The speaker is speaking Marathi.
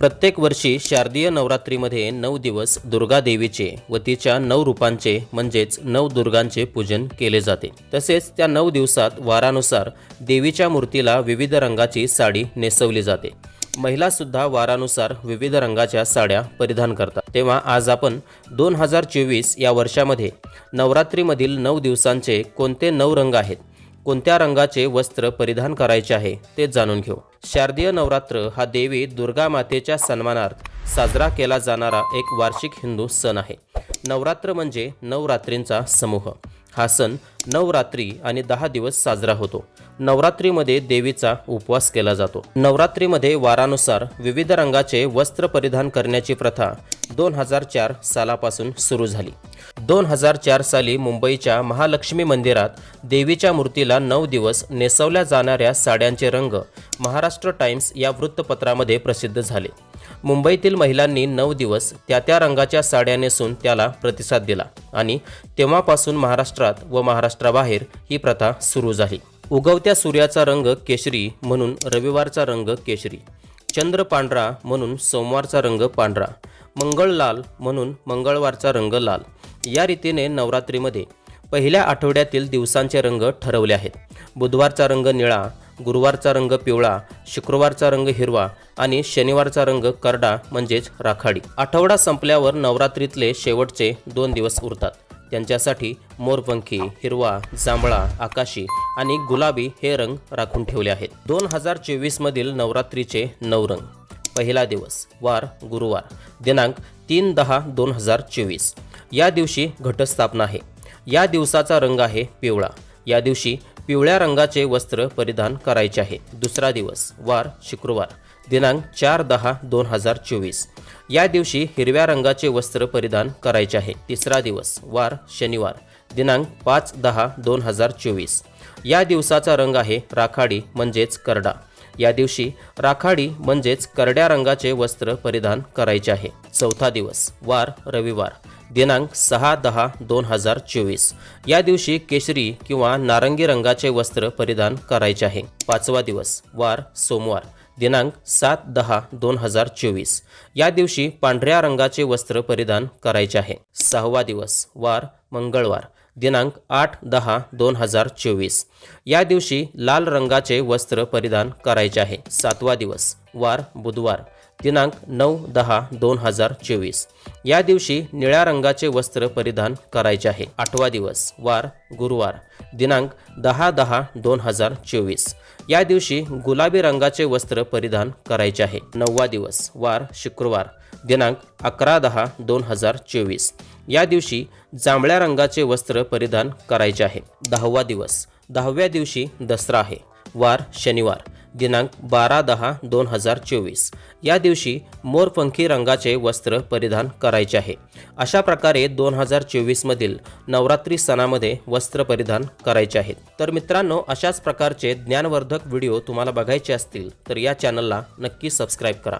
प्रत्येक वर्षी शारदीय नवरात्रीमध्ये नऊ दिवस दुर्गा देवीचे व तिच्या नऊ रूपांचे म्हणजेच नऊ दुर्गांचे पूजन केले जाते. तसेच त्या नऊ दिवसात वारानुसार देवीच्या मूर्तीला विविध रंगाची साडी नेसवली जाते. महिला सुद्धा वारानुसार विविध रंगाच्या साड्या परिधान करतात. तेव्हा आज आपण दोन हजार चोवीस या वर्षामध्ये नवरात्रीमधील नऊ दिवसांचे कोणते नऊ रंग आहेत? कोणत्या रंगाचे वस्त्र परिधान करायचे आहे ते जाणून घेऊ. शारदीय नवरात्र हा देवी दुर्गा मातेच्या सन्मानार्थ साजरा केला जाणारा एक वार्षिक हिंदू सण आहे. नवरात्र म्हणजे नवरात्रींचा समूह. हा सण नवरात्री आणि दहा दिवस साजरा होतो. नवरात्रीमध्ये देवीचा उपवास केला जातो. नवरात्रीमध्ये वारानुसार विविध रंगाचे वस्त्र परिधान करण्याची प्रथा दोन हजार चार सालापासून सुरू झाली. दोन हजार चार साली मुंबईच्या महालक्ष्मी मंदिरात देवीच्या मूर्तीला नऊ दिवस नेसवल्या जाणाऱ्या साड्यांचे रंग महाराष्ट्र टाइम्स या वृत्तपत्रामध्ये प्रसिद्ध झाले. मुंबईतील महिलांनी नऊ दिवस त्या त्या रंगाच्या साड्या नेसून त्याला प्रतिसाद दिला आणि तेव्हापासून महाराष्ट्रात व महाराष्ट्राबाहेर ही प्रथा सुरू झाली. उगवत्या सूर्याचा रंग केशरी म्हणून रविवारचा रंग केशरी चंद्र पांढरा म्हणून सोमवारचा रंग पांढरा मंगळ लाल म्हणून मंगळवारचा रंग लाल. या रीतीने नवरात्रीमध्ये पहिल्या आठवड्यातील दिवसांचे रंग ठरवले आहेत. बुधवारचा रंग निळा गुरुवारचा रंग पिवळा शुक्रवारचा रंग हिरवा आणि शनिवारचा रंग करडा म्हणजेच राखाडी. आठवडा संपल्यावर नवरात्रीतले शेवटचे दोन दिवस उरतात. त्यांच्यासाठी मोरपंखी हिरवा जांभळा आकाशी आणि गुलाबी हे रंग राखून ठेवले आहेत. दोन हजार चोवीसमधील नवरात्रीचे नऊ रंग. पहिला दिवस वार गुरुवार. दिनांक तीन दहा दोन हजार चोवीस. या दिवशी घटस्थापना आहे. या दिवसाचा रंग आहे पिवळा. या दिवशी पिवळ्या रंगाचे वस्त्र परिधान करायचे आहे. दुसरा दिवस वार शुक्रवार. दिनांक चार दहा दोन हजार चोवीस. या दिवशी हिरव्या रंगाचे वस्त्र परिधान करायचे आहे. तिसरा दिवस वार शनिवार. दिनांक पाच दहा दोन हजार चोवीस. या दिवसाचा रंग आहे राखाडी म्हणजेच करडा. या दिवशी राखाडी म्हणजेच करड्या रंगाचे वस्त्र परिधान करायचे आहे. चौथा दिवस वार रविवार. दिनांक सहा दहा दोन हजार चोवीस. या दिवशी केशरी किंवा नारंगी रंगाचे वस्त्र परिधान करायचे आहे. पाचवा दिवस वार सोमवार दिनांक सात दहा दोन हजार चोवीस. या दिवशी पांढऱ्या रंगाचे वस्त्र परिधान करायचे आहे. सहावा दिवस वार मंगळवार दिनांक आठ दहा दोन हजार चोवीस. या दिवशी लाल रंगाचे वस्त्र परिधान करायचे आहे. सातवा दिवस वार बुधवार दिनांक नऊ दहा दोन हजार चोवीस. या दिवशी निळ्या रंगाचे वस्त्र परिधान करायचे आहे. आठवा दिवस वार गुरुवार दिनांक दहा दहा दोन हजार चोवीस. या दिवशी गुलाबी रंगाचे वस्त्र परिधान करायचे आहे. नववा दिवस वार शुक्रवार दिनांक अकरा दहा दोन हजार चोवीस. या दिवशी जांभळ्या रंगाचे वस्त्र परिधान करायचे आहे. दहावा दिवस. दहाव्या दिवशी दसरा आहे. वार शनिवार. दिनांक बारा दहा दोन हजार चोवीस. या दिवशी मोरपंखी रंगाचे वस्त्र परिधान करायचे आहे. अशा प्रकारे दोन हजार चोवीसमधील नवरात्री सणामध्ये वस्त्र परिधान करायचे आहेत. तर मित्रांनो अशाच प्रकारचे ज्ञानवर्धक व्हिडिओ तुम्हाला बघायचे असतील तर या चॅनलला नक्की सबस्क्राईब करा.